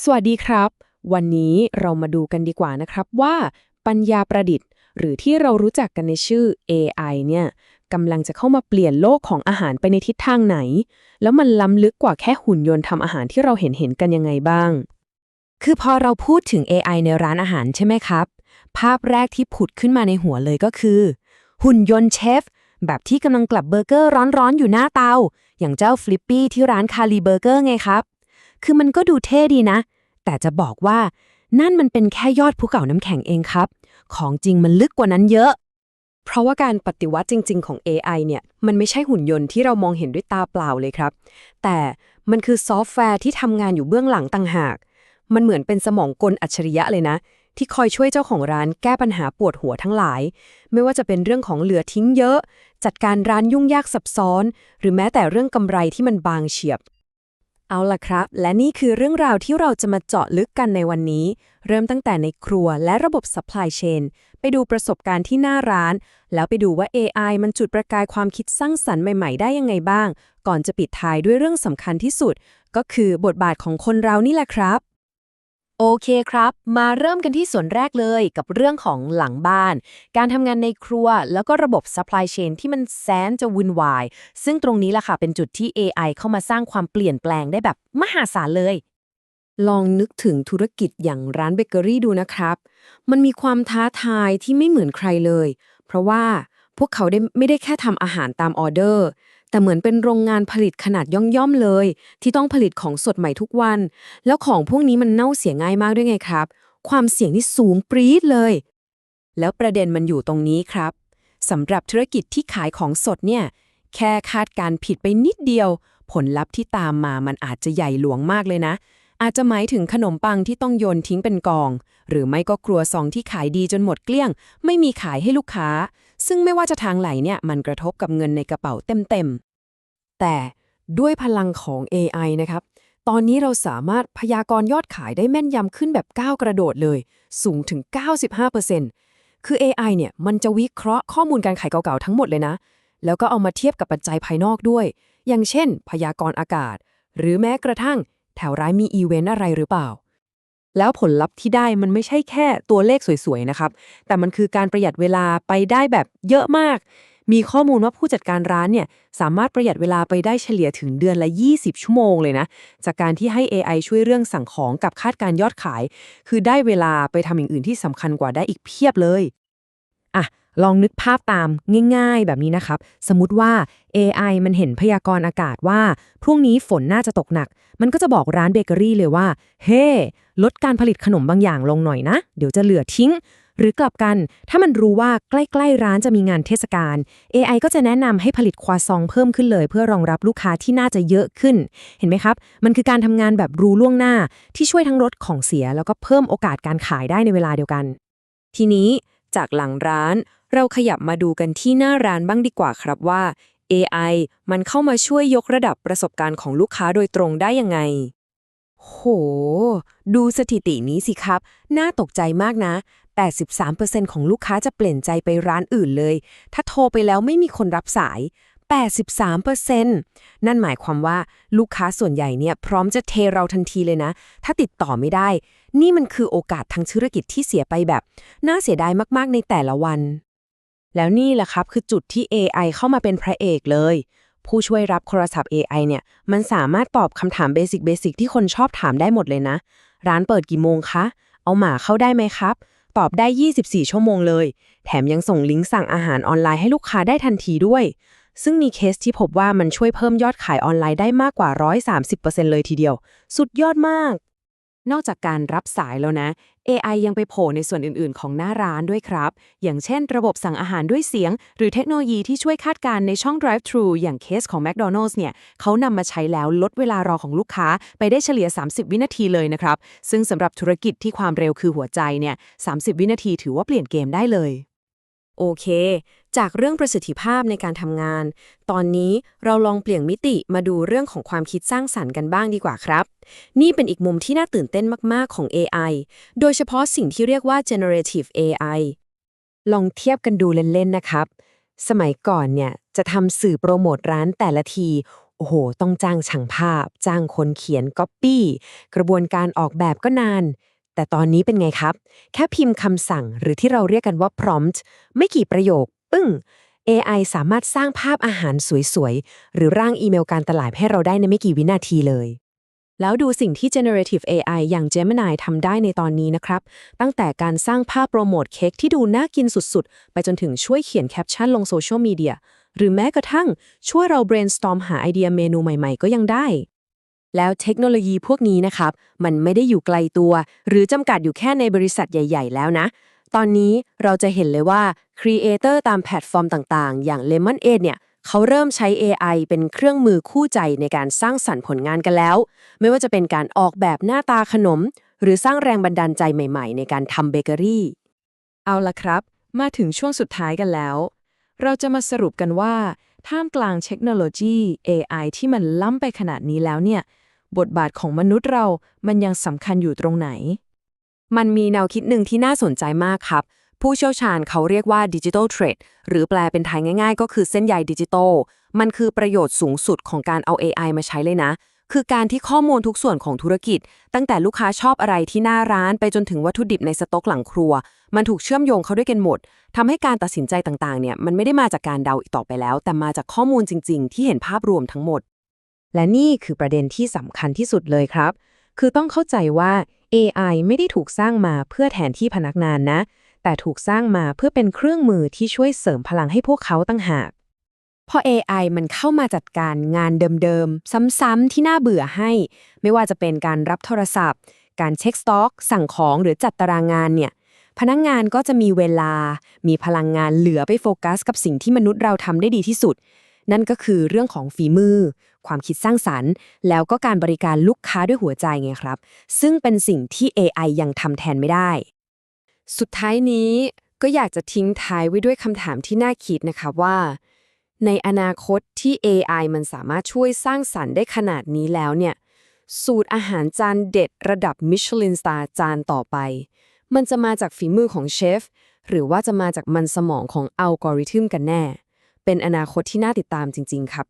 สวัสดีครับ วันนี้เรามาดูกันดีกว่านะครับว่าปัญญาประดิษฐ์ หรือที่เรารู้จักกันในชื่อ AI เนี่ยกำลังจะเข้ามาเปลี่ยนโลกของอาหารไปในทิศทางไหน แล้วมันล้ำลึกกว่าแค่หุ่นยนต์ทำอาหารที่เราเห็นเห็นกันยังไงบ้าง คือพอเราพูดถึง AI ในร้านอาหารใช่ไหมครับ ภาพแรกที่ผุดขึ้นมาในหัวเลยก็คือ หุ่นยนต์เชฟแบบที่กำลังกลับเบอร์เกอร์ร้อนๆอยู่หน้าเตา อย่างเจ้าฟลิปปี้ที่ร้านคาลีเบอร์เกอร์ไงครับ คือมันก็ดูเท่ดีนะ แต่จะบอกว่านั่นมันเป็นแค่ยอดภูเขาน้ำแข็งเองครับ ของจริงมันลึกกว่านั้นเยอะ เพราะว่าการปฏิวัติจริง ๆ ของ AI เนี่ยมันไม่ใช่หุ่นยนต์ที่เรามองเห็นด้วยตาเปล่าเลยครับ แต่มันคือซอฟต์แวร์ที่ทำงานอยู่เบื้องหลังต่างหาก มันเหมือนเป็นสมองกลอัจฉริยะเลยนะ ที่คอยช่วยเจ้าของร้านแก้ปัญหาปวดหัวทั้งหลาย ไม่ว่าจะเป็นเรื่องของเหลือทิ้งเยอะ จัดการร้านยุ่งยากซับซ้อน หรือแม้แต่เรื่องกำไรที่มันบางเฉียบ เอาล่ะครับ และนี่คือเรื่องราวที่เราจะมาเจาะลึกกันในวันนี้ เริ่มตั้งแต่ในครัวและระบบ supply chain ไปดูประสบการณ์ที่หน้าร้าน แล้วไปดูว่า AI มันจุดประกายความคิดสร้างสรรค์ใหม่ ๆ ได้ยังไงบ้าง ก่อนจะปิดท้ายด้วยเรื่องสำคัญที่สุด ก็คือบทบาทของคนเรานี่แหละครับ โอเคครับ มาเริ่มกันที่ส่วนแรกเลยกับเรื่องของหลังบ้าน การทำงานในครัวแล้วก็ระบบ supply chain ที่มันแสนจะวุ่นวาย ซึ่งตรงนี้แหละค่ะเป็นจุดที่ AI เข้ามาสร้างความเปลี่ยนแปลงได้แบบมหาศาลเลย ลองนึกถึงธุรกิจอย่างร้านเบเกอรี่ดูนะครับ มันมีความท้าทายที่ไม่เหมือนใครเลย เพราะว่าพวกเขาได้ไม่ได้แค่ทำอาหารตามออเดอร์ แต่เหมือนเป็นโรงงานผลิตขนาดย่อมๆเลย ที่ต้องผลิตของสดใหม่ทุกวัน แล้วของพวกนี้มันเน่าเสียง่ายมากด้วยไงครับ ความเสี่ยงนี่สูงปรี๊ดเลย แล้วประเด็นมันอยู่ตรงนี้ครับสำหรับธุรกิจที่ขายของสดเนี่ยแค่คาดการผิดไปนิดเดียว ผลลัพธ์ที่ตามมามันอาจจะใหญ่หลวงมากเลยนะ อาจจะหมายถึงขนมปังที่ต้องโยนทิ้งเป็นกอง หรือไม่ก็ครัวซองที่ขายดีจนหมดเกลี้ยง ไม่มีขายให้ลูกค้า ซึ่งไม่ว่าจะทางไหนเนี่ยมันกระทบกับเงินในกระเป๋าเต็มๆ แต่ด้วยพลังของ AI นะครับ ตอนนี้เราสามารถพยากรณ์ยอดขายได้แม่นยำขึ้นแบบก้าวกระโดดเลย สูงถึง 95%คือ AI เนี่ยมันจะวิเคราะห์ข้อมูลการขายเก่าๆทั้งหมดเลยนะ แล้วก็เอามาเทียบกับปัจจัยภายนอกด้วย อย่างเช่น พยากรณ์อากาศ หรือแม้กระทั่ง แถวร้ายมีอีเวนต์อะไรหรือเปล่า แล้วผลลัพธ์ที่ได้มันไม่ใช่แค่ตัวเลขสวยๆนะครับ แต่มันคือการประหยัดเวลาไปได้แบบเยอะมาก มีข้อมูลว่าผู้จัดการร้านเนี่ยสามารถประหยัดเวลาไปได้เฉลี่ยถึงเดือนละ 20 ชั่วโมงเลยนะ จากการที่ให้ AI ช่วยเรื่องสั่งของกับคาดการยอดขาย คือได้เวลาไปทำอย่างอื่นที่สำคัญกว่าได้อีกเพียบเลยอะ ลองนึกภาพตามง่าย ๆ แบบนี้นะครับ สมมติว่า AI มันเห็นพยากรณ์อากาศว่า พรุ่งนี้ฝนน่าจะตกหนัก มันก็จะบอกร้านเบเกอรี่เลยว่า เฮ้ลดการผลิตขนมบางอย่างลงหน่อยนะ เดี๋ยวจะเหลือทิ้ง หรือกลับกัน ถ้ามันรู้ว่าใกล้ ๆ ร้านจะมีงานเทศกาล AI ก็จะแนะนำให้ผลิตควาซองเพิ่มขึ้นเลย เพื่อรองรับลูกค้าที่น่าจะเยอะขึ้น เห็นไหมครับ มันคือการทำงานแบบรู้ล่วงหน้า ที่ช่วยทั้งลดของเสีย แล้วก็เพิ่มโอกาสการขายได้ในเวลาเดียวกัน ทีนี้ จากหลังร้าน เราขยับมาดูกันที่หน้าร้านบ้างดีกว่าครับว่า AI มันเข้ามาช่วยยกระดับประสบการณ์ของลูกค้าโดยตรงได้ยังไง โห ดูสถิตินี้สิครับ น่าตกใจมากนะ 83%ของลูกค้าจะเปลี่ยนใจไปร้านอื่นเลย ถ้าโทรไปแล้วไม่มีคนรับสาย 83%นั่นหมายความว่าลูกค้าส่วนใหญ่เนี่ยพร้อมจะเทเราทันทีเลยนะ ถ้าติดต่อไม่ได้ นี่มันคือโอกาสทางธุรกิจที่เสียไปแบบ น่าเสียดายมากๆในแต่ละวัน แล้วนี่แหละครับคือจุดที่ AI เข้ามาเป็นพระเอกเลย ผู้ช่วยรับโทรศัพท์ AI เนี่ย มันสามารถตอบคำถามเบสิกเบสิกที่คนชอบถามได้หมดเลยนะ ร้านเปิดกี่โมงคะ เอาหมาเข้าได้ไหมครับตอบได้ 24 ชั่วโมงเลย แถมยังส่งลิงก์สั่งอาหารออนไลน์ให้ลูกค้าได้ทันทีด้วย ซึ่งมีเคสที่พบว่ามันช่วยเพิ่มยอดขายออนไลน์ได้มากกว่า 130%เลยทีเดียว สุดยอดมาก นอกจากการรับสายแล้วนะ AI ยังไปโผล่ในส่วนอื่น ๆ ของหน้าร้านด้วยครับ อย่างเช่น ระบบสั่งอาหารด้วยเสียง หรือเทคโนโลยีที่ช่วยคาดการณ์ในช่อง drive-thru อย่างเคสของ McDonald's เนี่ยเขานำมาใช้แล้วลดเวลารอของลูกค้าไปได้เฉลี่ย 30 วินาทีเลยนะครับ ซึ่งสำหรับธุรกิจที่ความเร็วคือหัวใจเนี่ย 30 วินาทีถือว่าเปลี่ยนเกมได้เลย โอเค จากเรื่องประสิทธิภาพในการทำงาน ตอนนี้เราลองเปลี่ยนมิติมาดูเรื่องของความคิดสร้างสรรค์กันบ้างดีกว่าครับ นี่เป็นอีกมุมที่น่าตื่นเต้นมาก ๆ ของ AI โดยเฉพาะสิ่งที่เรียกว่า generative AI ลองเทียบกันดูเล่น ๆ นะครับ สมัยก่อนเนี่ยจะทำสื่อโปรโมทร้านแต่ละที โอ้โห ต้องจ้างช่างภาพ จ้างคนเขียนก๊อปปี้กระบวนการออกแบบก็นานแต่ตอนนี้เป็นไงครับ แค่พิมพ์คำสั่งหรือที่เราเรียกกันว่า prompt ไม่กี่ประโยค ปึ้ง AI สามารถสร้างภาพอาหารสวยๆ หรือร่างอีเมลการตลาดให้เราได้ในไม่กี่วินาทีเลย แล้วดูสิ่งที่ generative AI อย่าง Gemini ทำได้ในตอนนี้นะครับ ตั้งแต่การสร้างภาพโปรโมทเค้กที่ดูน่ากินสุดๆ ไปจนถึงช่วยเขียนแคปชั่นลงโซเชียลมีเดียหรือแม้กระทั่งช่วยเรา brainstorm หาไอเดียเมนูใหม่ๆ ก็ยังได้ แล้วเทคโนโลยีพวกนี้นะครับ มันไม่ได้อยู่ไกลตัว หรือจำกัดอยู่แค่ในบริษัทใหญ่ ๆ แล้วนะ ตอนนี้เราจะเห็นเลยว่า ครีเอเตอร์ตามแพลตฟอร์มต่างๆ อย่าง Lemon 8เนี่ยเขาเริ่มใช้ AI เป็นเครื่องมือคู่ใจในการสร้างสรรค์ผลงานกันแล้ว ไม่ว่าจะเป็นการออกแบบหน้าตาขนม หรือสร้างแรงบันดาลใจใหม่ๆ ในการทำเบเกอรี่ เอาละครับ มาถึงช่วงสุดท้ายกันแล้ว เราจะมาสรุปกันว่า ท่ามกลางเทคโนโลยี AI ที่มันล้ำไปขนาดนี้แล้วเนี่ย บทบาทของมนุษย์เรามันยังสำคัญอยู่ตรงไหน มันมีแนวคิดหนึ่งที่น่าสนใจมากครับ ผู้เชี่ยวชาญเขาเรียกว่าดิจิทัลเทรดหรือแปลเป็นไทยง่ายๆ ก็คือเส้นใยดิจิทัลมันคือประโยชน์สูงสุดของการเอา AI มาใช้เลยนะ คือการที่ข้อมูลทุกส่วนของธุรกิจ ตั้งแต่ลูกค้าชอบอะไรที่หน้าร้านไปจนถึงวัตถุดิบในสต็อกหลังครัว มันถูกเชื่อมโยงเข้าด้วยกันหมดทำให้การตัดสินใจต่างๆเนี่ยมันไม่ได้มาจากการเดาอีกต่อไปแล้ว แต่มาจากข้อมูลจริง ๆ ที่เห็นภาพรวมทั้งหมด และนี่คือประเด็นที่สำคัญที่สุดเลยครับ คือต้องเข้าใจว่า AI ไม่ได้ถูกสร้างมาเพื่อแทนที่พนักงานนะ แต่ถูกสร้างมาเพื่อเป็นเครื่องมือที่ช่วยเสริมพลังให้พวกเขาตั้งหาก พอ AI มันเข้ามาจัดการงานเดิมๆ ซ้ำๆที่น่าเบื่อให้ ไม่ว่าจะเป็นการรับโทรศัพท์ การเช็คสต็อก สั่งของหรือจัดตารางงานเนี่ย พนักงงานก็จะมีเวลา มีพลังงานเหลือไปโฟกัส กับสิ่งที่มนุษย์เราทำได้ดีที่สุด นั่นก็คือเรื่องของฝีมือ ความคิดสร้างสรรค์ แล้วก็การบริการลูกค้าด้วยหัวใจไงครับ ซึ่งเป็นสิ่งที่ AI ยังทำแทนไม่ได้ สุดท้ายนี้ก็อยากจะทิ้งท้ายไว้ด้วยคำถามที่น่าคิดนะคะว่า ในอนาคตที่ AI มันสามารถช่วยสร้างสรรค์ได้ขนาดนี้แล้วเนี่ย สูตรอาหารจานเด็ดระดับมิชลินสตาร์จานต่อไป มันจะมาจากฝีมือของเชฟ หรือว่าจะมาจากมันสมองของอัลกอริทึมกันแน่ เป็นอนาคตที่น่าติดตามจริง ๆ ครับ